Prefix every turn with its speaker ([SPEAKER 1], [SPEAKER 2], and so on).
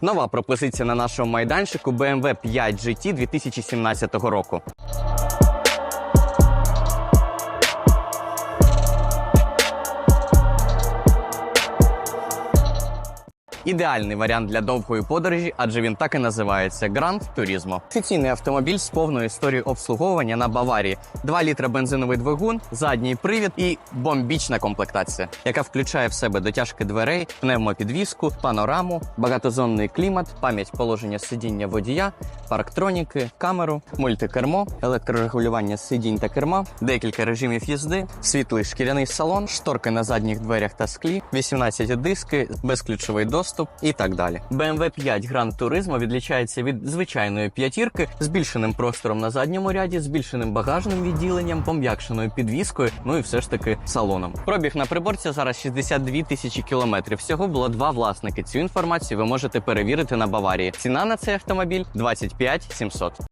[SPEAKER 1] Нова пропозиція на нашому майданчику BMW 5 GT 2017 року. Ідеальний варіант для довгої подорожі, адже він так і називається Гранд Турізмо. Офіційний автомобіль з повною історією обслуговування на Баварії. 2 літра бензиновий двигун, задній привід і бомбічна комплектація, яка включає в себе дотяжки дверей, пневмопідвіску, панораму, багатозонний клімат, пам'ять положення сидіння водія, парктроніки, камеру, мультикермо, електрорегулювання сидінь та керма, декілька режимів їзди, світлий шкіряний салон, шторки на задніх дверях та склі, 18 диски, безключовий доступ і так далі. BMW 5 Grand Turismo відлічається від звичайної п'ятірки, збільшеним простором на задньому ряді, збільшеним багажним відділенням, пом'якшеною підвіскою, ну і все ж таки салоном. Пробіг на приборці зараз 62 тисячі кілометрів. Всього було два власники. Цю інформацію ви можете перевірити на Баварії. Ціна на цей автомобіль 25 700.